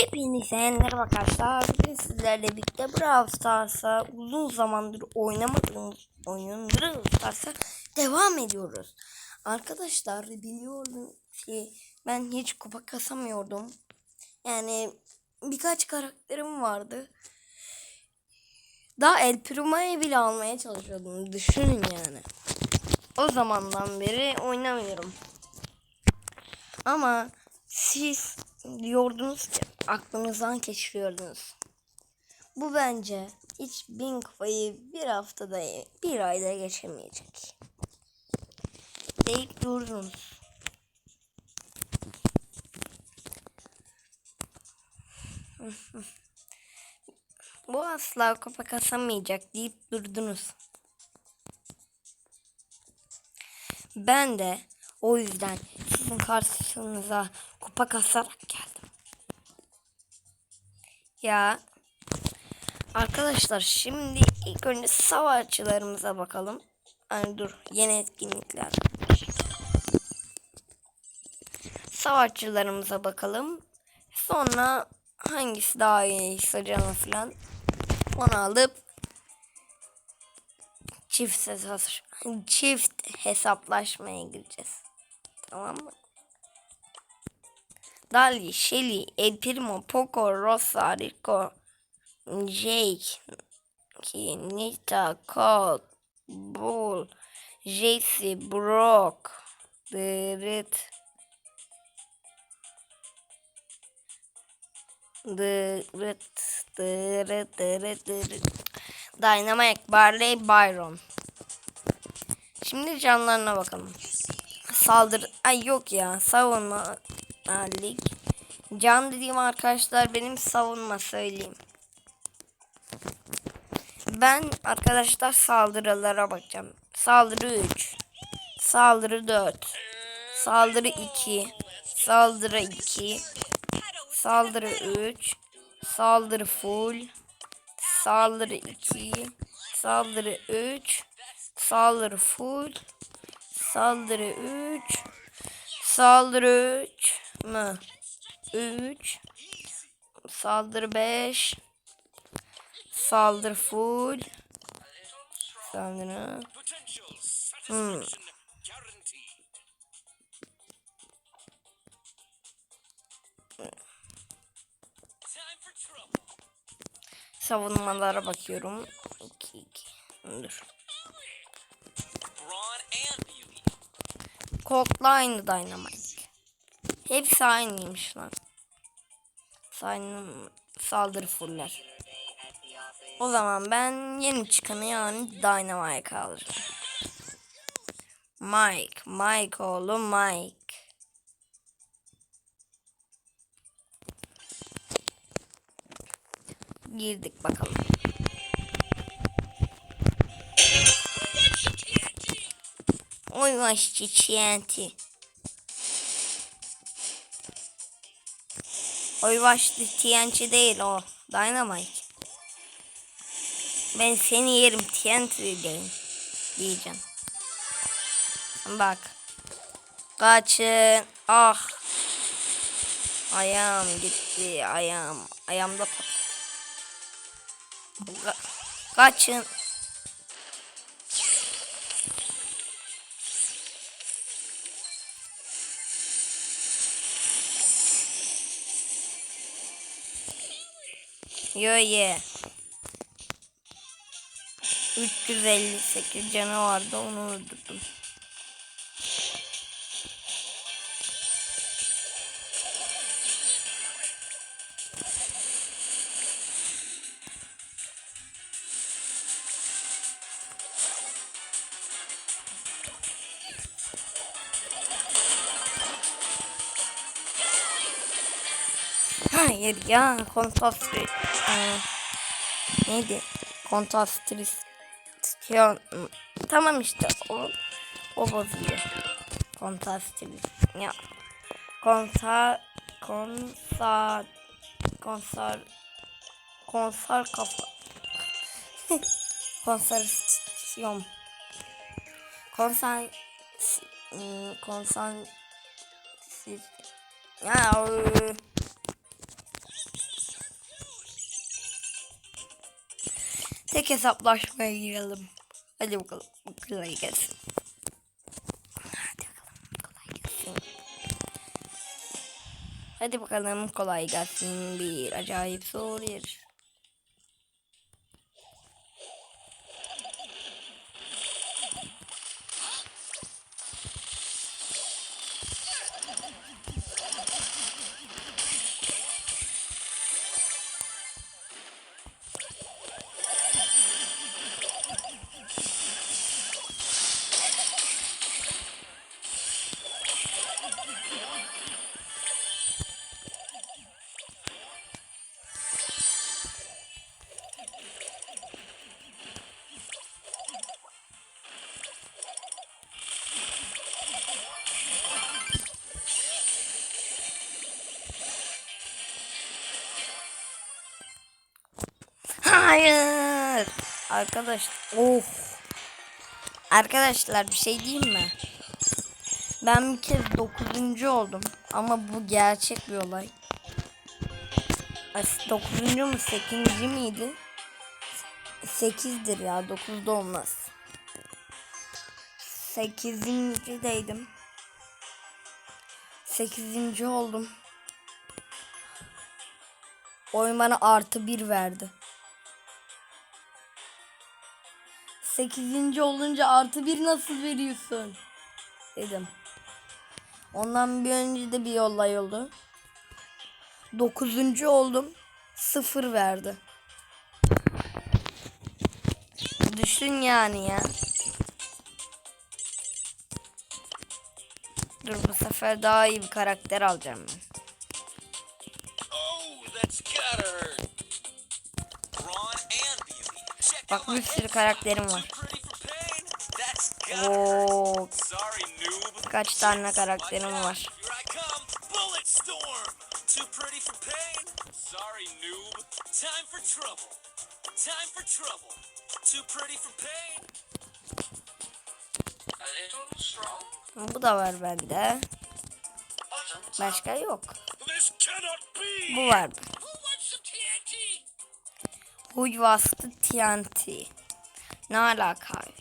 Hepinize merhaba arkadaşlar. Bugün sizlerle birlikte Brawl Stars'a uzun zamandır oynamadığımız oyun Brawl Stars'a devam ediyoruz. Arkadaşlar biliyorum ki ben hiç kupa kasamıyordum. Yani birkaç karakterim vardı. Daha El Primo'yu bile almaya çalışıyordum. Düşünün yani. O zamandan beri oynamıyorum. Ama siz diyordunuz ki aklınızdan geçiriyordunuz. Bu bence hiç bin kafayı bir haftada bir ayda geçemeyecek. Deyip durdunuz. Bu asla kafa kasamayacak deyip durdunuz. Ben de o yüzden sizin karşınıza kupa kasarak geldim. Ya arkadaşlar şimdi ilk önce savaşçılarımıza bakalım. Hani dur yeni etkinlikler. Savaşçılarımıza bakalım. Sonra hangisi daha iyi saracağını falan onu alıp çift hesap çift hesaplaşmaya gireceğiz. Tamam mı? Dali, Shelly, El Primo, Poco, Rosa, Rico, Jake, Nita, Colt, Bull, Jesse, Brock, Dırıt, Dırıt, dırıt, dırıt, dırıt. Dynamite, Barley, Byron. Şimdi canlarına bakalım. Saldır. Ay yok ya. Savunma. Lig. Can dediğim arkadaşlar benim savunma söyleyeyim. Ben arkadaşlar saldırılara bakacağım. Saldırı 3. Saldırı 4. Saldırı 2. Saldırı 2. Saldırı 3. Saldırı full. Saldırı 2. Saldırı 3. Saldırı full. Saldırı 3. Saldırı 3 mı? 3. Saldırı 5. Saldırı full. Saldırı. Hmm. Savunmalara bakıyorum. 2 2. Dur. Colt'la aynı Dynamite. Hepsi aynıymış lan. Aynı saldırı fuller. O zaman ben yeni çıkanı yani Dynamite alacağım. Mike, Mike oğlum Mike. Girdik bakalım. Oy başçı TNT. Oy başlı TNT değil o. Dynamite. Ben seni yerim TNT diyeyim. Diyeceğim. Bak. Kaçın. Ah. Ayağım gitti. Ayağım. Ayağımda pat. Ka kaçın. Yo ye. 358 canı vardı onu öldürdüm. Hayır ya kontastri ee, neydi? Kontrastisyon tamam işte o o bozuyor. Kontrastris ya konsa konsa konsar konsar kafa konsarsyon konsan konsan ya tek hesaplaşmaya girelim. Hadi bakalım. Kolay gelsin. Hadi bakalım. Kolay gelsin. Hadi bakalım kolay gelsin. Bir acayip zor yer. Hayır. Arkadaş. Of. Arkadaşlar bir şey diyeyim mi? Ben bir kez 9. oldum. Ama bu gerçek bir olay. 9. mu 8. miydi? 8'dir ya 9'da olmaz. 8.deydim. 8. oldum. Oyun bana artı bir verdi. 8. olunca artı bir nasıl veriyorsun? Dedim. Ondan bir önce de bir olay oldu. 9. oldum. Sıfır verdi. Düşün yani ya. Dur bu sefer daha iyi bir karakter alacağım ben. Oh, Bak bir sürü karakterim var. Oo, kaç tane karakterim var. Bu da var bende. Başka yok. Bu var. Huy bastı TNT. Ne alaka abi?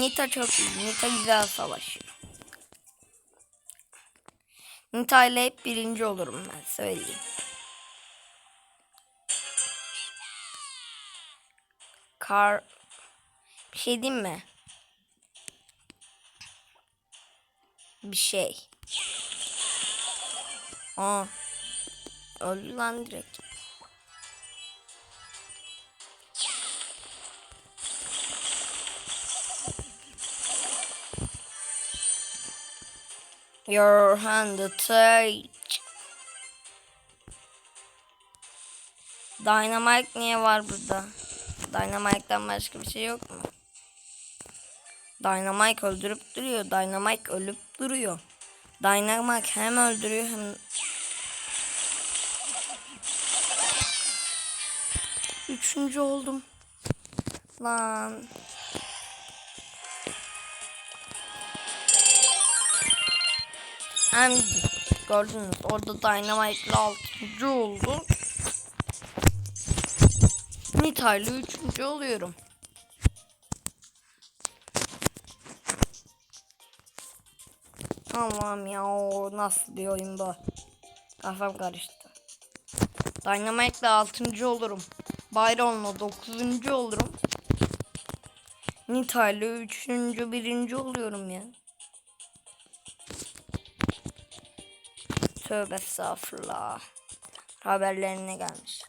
Nita çok iyi. Nita güzel savaşıyor. Nita ile hep birinci olurum ben söyleyeyim. Kar bir şey diyeyim mi? Bir şey. Aa. Öldü lan direkt. Your hand take. Dynamite niye var burada? Dynamite'den başka bir şey yok mu? Dynamite öldürüp duruyor. Dynamite ölüp duruyor. Dynamite hem öldürüyor hem... Üçüncü oldum. Lan. Hem gördünüz orada Dynamite'la altıncı oldu. Nita'yla üçüncü oluyorum. Allah'ım ya o nasıl bir oyun bu? Kafam karıştı. Dynamite'la altıncı olurum. Byron'la dokuzuncu olurum. Nita'yla üçüncü, birinci oluyorum ya. Tövbe estağfurullah. Haberlerine gelmiş.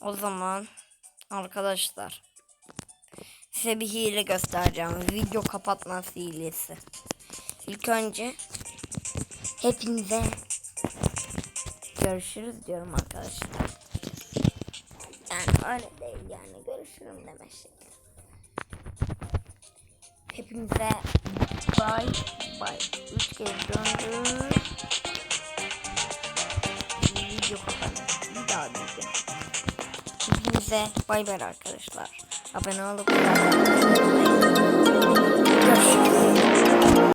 O zaman arkadaşlar size bir hile göstereceğim. Video kapatması hilesi. İlk önce hepinize görüşürüz diyorum arkadaşlar. Yani öyle değil yani görüşürüm demek şey. Hepinize bay bay. Üç kez döndü. Video kapandı. Bir daha diyeceğim. Hepinize bay bay arkadaşlar. Abone olup unutmayın.